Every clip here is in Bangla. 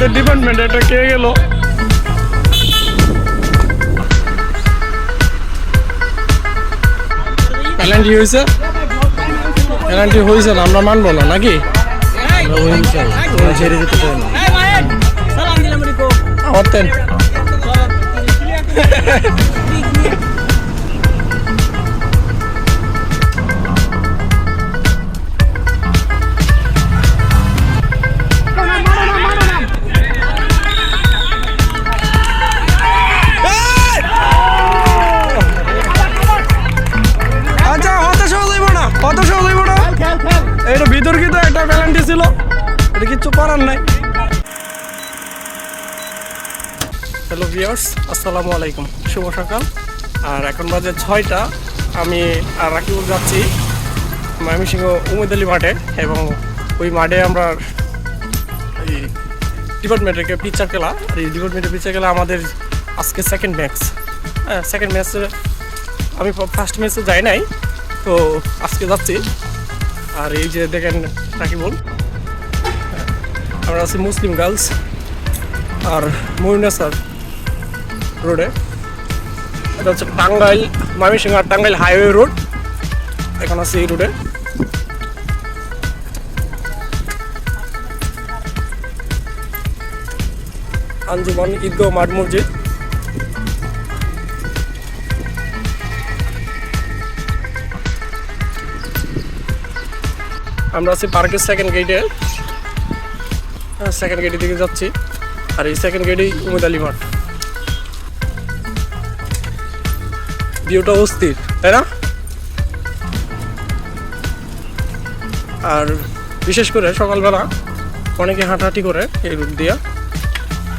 আমাদের ডিপার্টমেন্টে এটা কে গেল প্যালেন্টি হয়েছে এলান্টি হয়েছে না আমরা মানবো না নাকি ছেড়ে যেতে চায় না আমার কিচ্ছু করার নাই। হ্যালো ভিউয়ার্স আসসালামু আলাইকুম। শুভ সকাল। আর এখন বাজে ছয়টা। আমি আর রাকিবুল যাচ্ছি ময়মনসিংহ উমেদ আলী মাঠে এবং ওই মাঠে আমরা এই ডিপার্টমেন্টের পিকচার খেলা। আর এই ডিপার্টমেন্টের পিকচার খেলা আমাদের আজকে সেকেন্ড ম্যাচ হ্যাঁ সেকেন্ড ম্যাচে আমি ফার্স্ট ম্যাচে যাই নাই। তো আজকে যাচ্ছি। আর এই যে দেখেন রাকিবুল আমরা আছি মুসলিম গার্লস আর মহিনা স্যার রোডে। এটা হচ্ছে টাঙ্গাইল, ময়মনসিংহ আর টাঙ্গাইল হাইওয়ে রোড। এখন আছে এই রোডে। আঞ্জুমান ঈদগাহ মাঠ মসজিদ। আমরা আছি পার্কের সেকেন্ড গেটে সেকেন্ড গেটের দিকে যাচ্ছি। আর এই সেকেন্ড গেটেই উমেদ আলী মাঠ। ভিউটা অস্থির, তাই না? আর বিশেষ করে সকালবেলা অনেকে হাঁটাহাঁটি করে এই রুট দিয়া।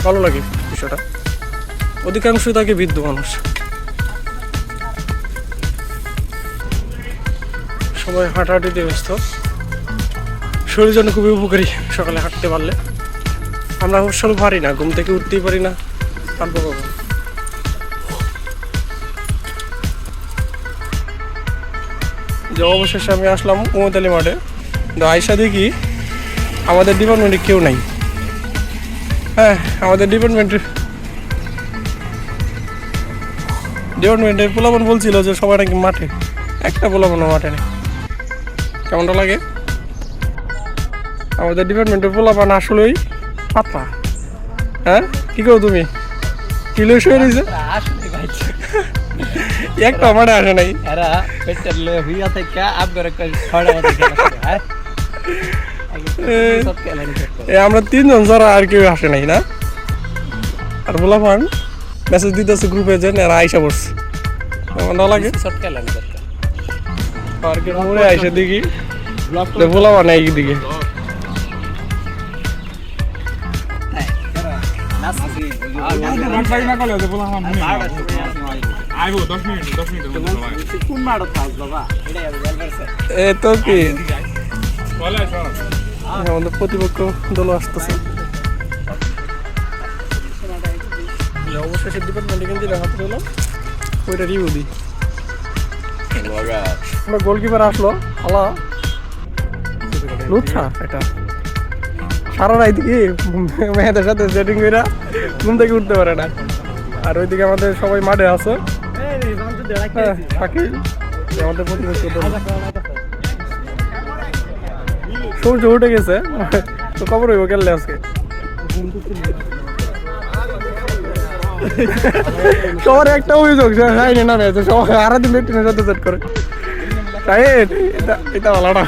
ভালো লাগে বিষয়টা অধিকাংশ থাকে বৃদ্ধ মানুষ। সবাই হাঁটাহাঁটিতে ব্যস্ত। শরীরের জন্য খুবই উপকারী সকালে হাঁটতে পারলে। আমরা অবশ্য পারি না, ঘুম থেকে উঠতেই পারি না। হাঁটবো কখন যে অবশেষে আমি আসলাম আলী মাঠে। তো আয়সা দেখি আমাদের ডিপার্টমেন্টে কেউ নাই। হ্যাঁ আমাদের ডিপার্টমেন্টের ডিপার্টমেন্টের পোলাপন বলছিল যে সবাই নাকি মাঠে। একটা পোলাপনও মাঠে নেই। কেমনটা লাগে? আমাদের ডিপার্টমেন্টের পোলাপান আসলেই পাতলা হ্যাঁ? কি করো তুমি? কিলো শুয়ে রয়েছে? একটা মাঠে আসে নাই। এরা পেটের লয়ে হইয়া থেকে আবগরে ছড়া করে হ্যাঁ? নি আমরা তিনজন ছাড়া আর কেউ আসে নাই না? আর পোলাপান মেসেজ দিতেছে গ্রুপে যে এরা আইসা পড়ছে। কেমন না লাগে। সব খেলা নি পার্কের মোড়ে আইসা দেখি। যে পোলাপান এই তো কি? আমাদের প্রতিপক্ষ দল আসতেছে। অবশেষে ডিপার্টমেন্টে কিন্তু হাতে পেলাম ওইটা রিভিউ দিই। আমরা গোলকিপার আসলো আলা। লুচ্ছা এটা। সারা রাত কি মেয়েদের সাথে সেটিং করে ঘুম থেকে উঠতে পারে না। আর ওইদিকে আমাদের সবাই মাঠে আছে। হ্যাঁ, আমাদের সূর্য উঠে গেছে। তো খবর হইব গেলে আজকে? সবার একটা অভিযোগ সে শাহিনে নামে আছে। সবাই আরও দিন লেটিনের সাথে করে। শাহিন এটা এটা ভালোটা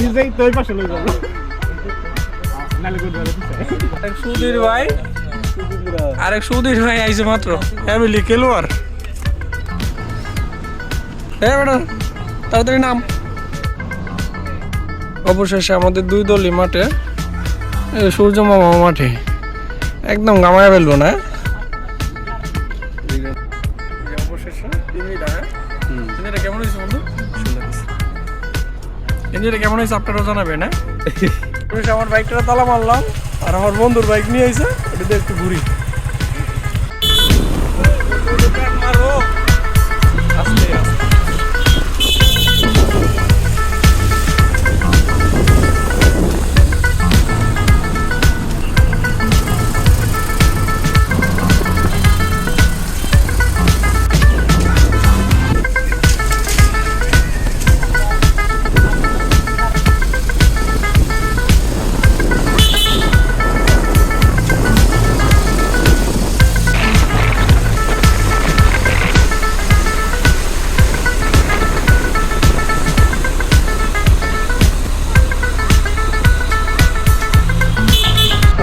নিজেই তো পাশে লই যাব। সুধীর ভাই। আরেক সুধীর ভাই আইছে মাত্র। ফ্যামিলি খেলোয়ার হ্যাঁ ম্যাডাম তাড়াতাড়ি নাম। অবশেষে আমাদের দুই দলই মাঠে সূর্য মামা মাঠে। একদম গামায় ফেলব না ইঞ্জিনটা কেমন হয়েছে আপনারাও জানাবেন হ্যাঁ? আমার বাইকটা তালা মারলাম, আর আমার বন্ধুর বাইক নিয়ে আইসা এটা একটু ঘুরি।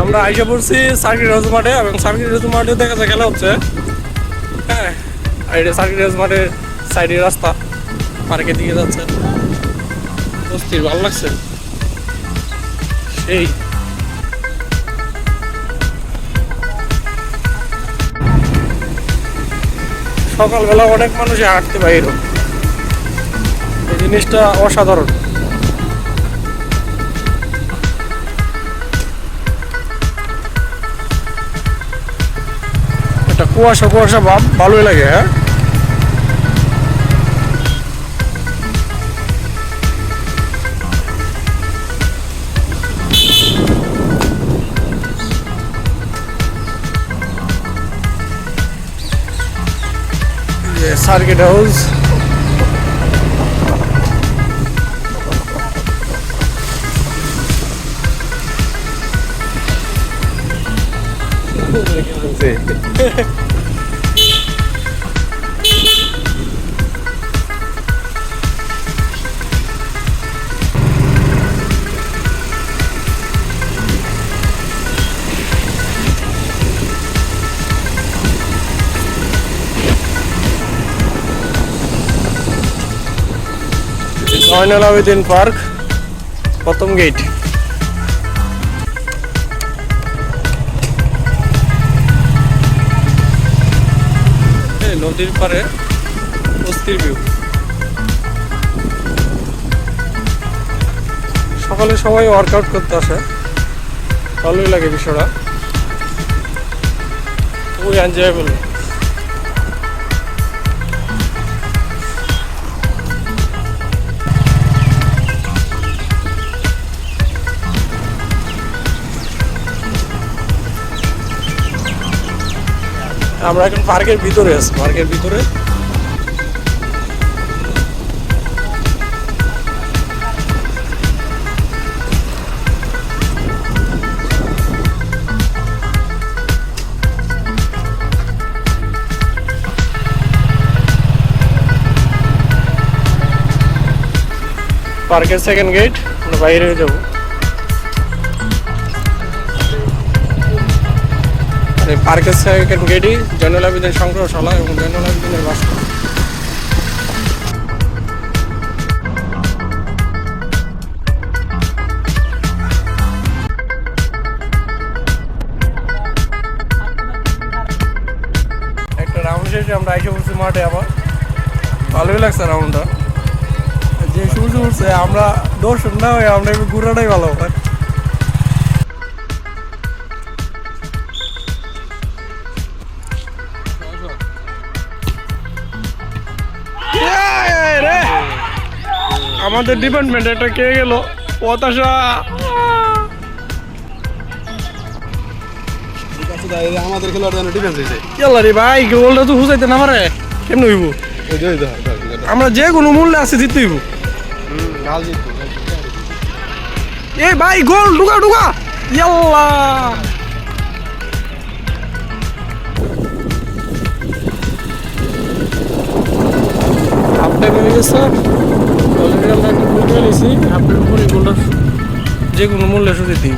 আমরা আইসা পড়ছি সার্কিট হাউস মাঠে এবং সার্কিট হাউস মাঠে দেখা যায় খেলা হচ্ছে। হ্যাঁ এটা সার্কিট হাউস মাঠের সাইডের রাস্তা পার্কের দিকে যাচ্ছে। অস্থির ভালো লাগছে। সেই। সকালবেলা অনেক মানুষই হাঁটতে বাইর। এই জিনিসটা অসাধারণ। কুয়াশা কুয়াশা ভাব ভালোই লাগে হ্যাঁ? Circuit house Joynal Abedin park প্রথম গেট নদীর পারে অস্থির ভিউ। সকালে সবাই ওয়ার্কআউট করতে আসে। ভালোই লাগে বিষয়টা। খুবই এনজয়েবল আমরা এখন পার্কের ভিতরে আছি পার্কের ভিতরে। পার্কের সেকেন্ড গেট আমরা বাইরে যাব। শেষে আমরা পড়ছি মাঠে আবার। ভালোই লাগছে রাউন্ডটা আমরা না হয়ে আমরা ঘুরাটাই ভালো হয় আমাদের ডিপার্টমেন্ট এটা কে গেল? পতাশা আমাদের খেলোয়াড় যেন ডিফেন্স হয়েছে রে ভাই গোলটা তো হুসাইতে না পারে কেমন হইব? আমরা যে কোনো মূল্যে আছে জিততে হইব। এই ভাই গোল ঢুকা ঢুকা। ইয়াল্লা। হাফ টাইম হয়ে গেছে। অলরেডি আমরা একটা খেয়ে নিয়েছি আপনার টাইম পরে গোলটা যে কোনো মূল্যে শুধু দিই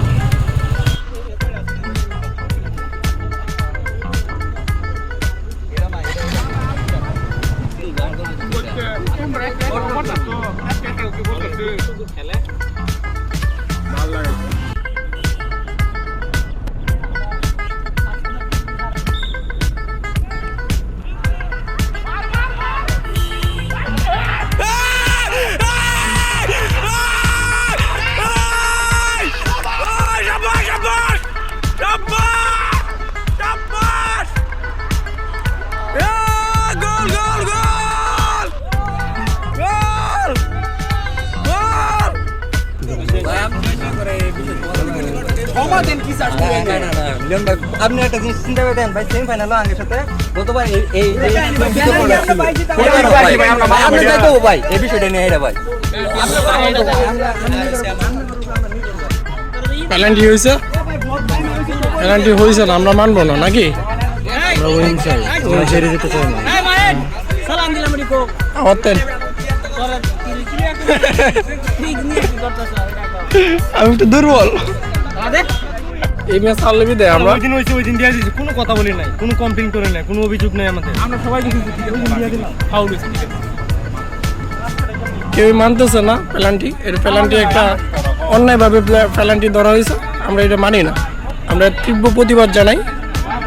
আপনি একটা জিনিস চিন্তা করে দেন ভাই সেমিফাইনাল আঙ্গের সাথে গতবার এই এই যে আপনি ভাই এই বিষয়টা নিয়ে এটা ভাই। পেনাল্টি হয়েছে? পেনাল্টি হয়েছে না আমরা মানবো না নাকি? আমরা চাই। ছেড়ে দিতে চাই না। আমার করতেছ আমি তো দুর্বল। এই ম্যাচ হারলে বিদায় আমরা ওই দিন হয়েছে ওই দিন দিয়ে দিয়েছি কোনো কথা বলি নাই কোনো কমপ্লেন করে নাই কোনো অভিযোগ নেই আমাদের। আমরা সবাই কিছু ঠিক আছে। ফাউল হয়েছে ঠিক আছে। কেউই মানতেছে না পেলান্টি এর পেলান্টি একটা অন্যায়ভাবে পেলান্টি ধরা হয়েছে আমরা এটা মানি না। আমরা তীব্র প্রতিবাদ জানাই।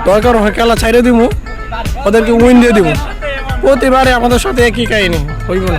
দরকার হয় খেলা ছাইড়ে দিব ওদেরকে উইন দিয়ে দিব প্রতিবারে আমাদের সাথে একই কাহিনী হইব না।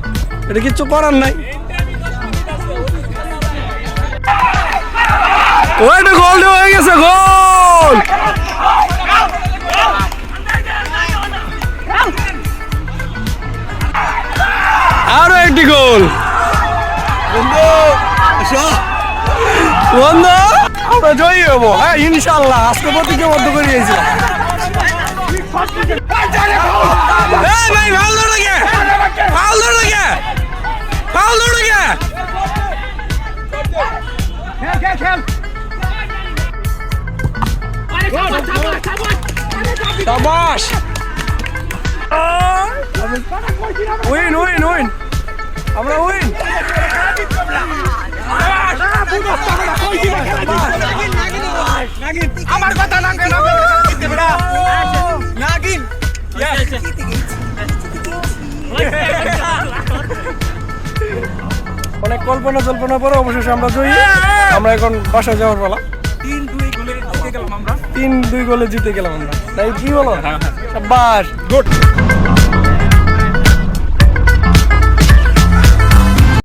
এটা কিচ্ছু করার নাই ওইটা গোল হয়ে গেছে গোল আরও একটি গোল বন্ধু আমরা জয়ী হব হ্যাঁ ইনশাল্লাহ আজকে প্রতিজ্ঞাবদ্ধ করে দিয়েছিলাম এই ভাই শাবাশ উইন উইন উইন। আমরা উইন। আমার কথা না কেন নাগিন। অনেক কল্পনা জল্পনা পরে অবশেষে আমরা জয়ী। আমরা এখন বাসায় যাওয়ার পালা। তিন দুই গোলে জিতে গেলাম আমরা। তাই কি বলো? বাস গুড